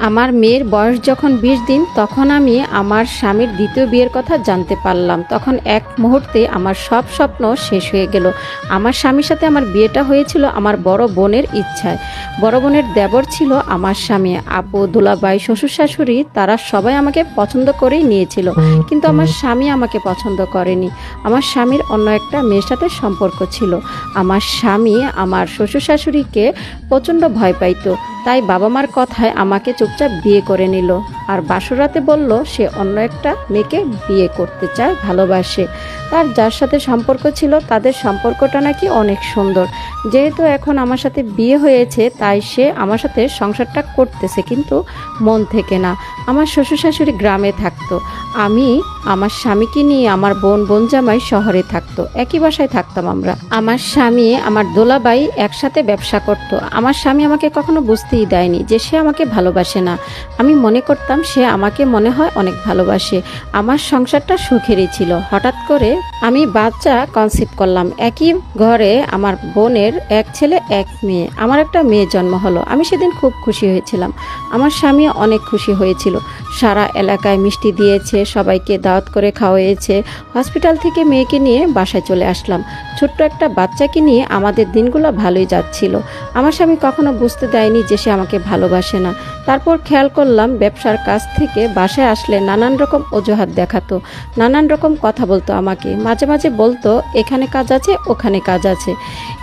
আমার মেয়ের বয়স যখন বিশ দিন, তখন আমি আমার স্বামীর দ্বিতীয় বিয়ের কথা জানতে পারলাম। তখন এক মুহূর্তে আমার সব স্বপ্ন শেষ হয়ে গেল। আমার স্বামীর সাথে আমার বিয়েটা হয়েছিল আমার বড় বোনের ইচ্ছায়। বড় বোনের দেবর ছিল আমার স্বামী। আপু দুলাবাই শ্বশুর শাশুড়ি, তারা সবাই আমাকে পছন্দ করেই নিয়েছিল। কিন্তু আমার স্বামী আমাকে পছন্দ করেনি। আমার স্বামীর অন্য একটা মেয়ের সাথে সম্পর্ক ছিল। আমার স্বামী আমার শ্বশুর শাশুড়িকে প্রচণ্ড ভয় পাইতো। তাই বাবা মার কথায় আমাকে চুপচাপ বিয়ে করে নিল। আর বাসুরাতে বলল, সে অন্য একটা মেয়েকে বিয়ে করতে চায়, ভালোবাসে। তার যার সাথে সম্পর্ক ছিল, তাদের সম্পর্কটা নাকি অনেক সুন্দর। যেহেতু এখন আমার সাথে বিয়ে হয়েছে, তাই সে আমার সাথে সংসারটা করতেছে, কিন্তু মন থেকে না। আমার শ্বশুর শাশুড়ি গ্রামে থাকতো। আমি আমার স্বামীকে নিয়ে আমার বোন বোন জামাই শহরে থাকতো। একই বাসায় থাকতাম আমরা। আমার স্বামী, আমার দোলাবাই একসাথে ব্যবসা করত। আমার স্বামী আমাকে কখনো বুঝতেই দেয়নি যে সে আমাকে ভালোবাসে না। আমি মনে করতাম সে আমাকে মনে হয় অনেক ভালোবাসে। আমার সংসারটা সুখেরই ছিল। হঠাৎ করে আমি বাচ্চা কনসিভ করলাম। একই ঘরে আমার বোনের এক ছেলে, এক মেয়ে। আমার একটা মেয়ে জন্ম হলো। আমি সেদিন খুব খুশি হয়েছিলাম। আমার স্বামী অনেক খুশি হয়েছিল। সারা এলাকায় মিষ্টি দিয়েছে, সবাইকে দাওয়াত করে খাওয়াইয়েছে। হসপিটাল থেকে মেয়েকে নিয়ে বাসায় চলে আসলাম। ছোট্ট একটা বাচ্চাকে নিয়ে আমাদের দিনগুলো ভালোই যাচ্ছিল। আমার স্বামী কখনো বুঝতে দেয়নি যে সে আমাকে ভালোবাসে না। তারপর খেয়াল করলাম ব্যবসার কাছ থেকে বাসায় আসলে নানান রকম অজুহাত দেখাতো। নানান রকম কথা বলতো আমাকে। মাঝে মাঝে বলতো, এখানে কাজ আছে, ওখানে কাজ আছে।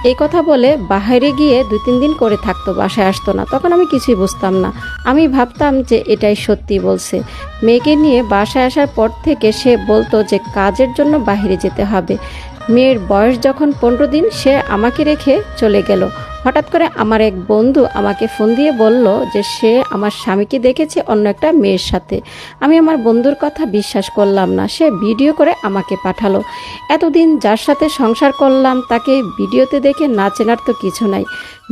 এই কথা বলে বাহিরে গিয়ে দুই তিন দিন করে থাকতো, বাসায় আসতো না। তখন আমি কিছুই বুঝতাম না। আমি ভাবতাম যে এটাই সত্যি বলছে। মেয়েকে নিয়ে বাসায় আসার পর থেকে সে বলতো যে কাজের জন্য বাহিরে যেতে হবে। মেয়ের বয়স যখন পনেরো দিন, সে আমাকে রেখে চলে গেল। হঠাৎ করে আমার এক বন্ধু আমাকে ফোন দিয়ে বলল যে সে আমার স্বামীকে দেখেছে অন্য একটা মেয়ের সাথে। আমি আমার বন্ধুর কথা বিশ্বাস করলাম না, সে ভিডিও করে আমাকে পাঠালো। এতদিন যার সাথে সংসার করলাম, তাকে ভিডিওতে দেখে না চেনার তো কিছু নাই।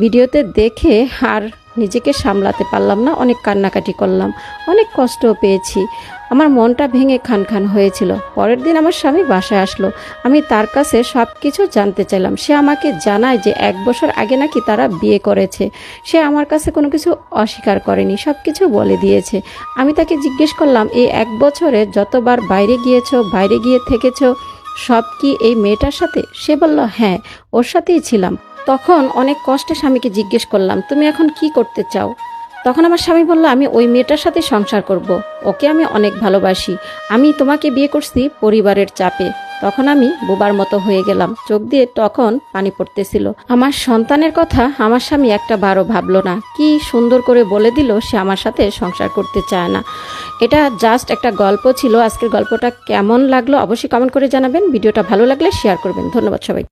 ভিডিওতে দেখে আর নিজেকে সামলাতে পারলাম না, অনেক কান্নাকাটি করলাম, অনেক কষ্টও পেয়েছি। আমার মনটা ভেঙে খান খান হয়েছিল। পরের দিন আমার স্বামী বাসায় আসলো। আমি তার কাছে সব কিছু জানতে চাইলাম। সে আমাকে জানায় যে এক বছর আগে নাকি তারা বিয়ে করেছে। সে আমার কাছে কোনো কিছু অস্বীকার করেনি সব কিছু বলে দিয়েছে। আমি তাকে জিজ্ঞেস করলাম, এই এক বছরে যতবার বাইরে গিয়েছো, বাইরে গিয়ে থেকেছো, সব কি এই মেয়েটার সাথে? সে বলল হ্যাঁ ওর সাথেই ছিলাম। তখন অনেক কষ্টে স্বামীকে জিজ্ঞেস করলাম, তুমি এখন কি করতে চাও? তখন আমার স্বামী বলল, আমি ওই মেয়েটার সাথে সংসার করব। ওকে আমি অনেক ভালোবাসি, আমি তোমাকে বিয়ে করছি পরিবারের চাপে। তখন আমি বোবার মতো হয়ে গেলাম, চোখ দিয়ে তখন পানি পড়তেছিল। আমার সন্তানের কথা আমার স্বামী একটা বারও ভাবলো না, কি সুন্দর করে বলে দিল সে আমার সাথে সংসার করতে চায় না। এটা জাস্ট একটা গল্প ছিল, আজকের গল্পটা কেমন লাগল অবশ্যই কমেন্ট করে জানাবেন, ভিডিওটা ভালো লাগলে শেয়ার করবেন, ধন্যবাদ সবাই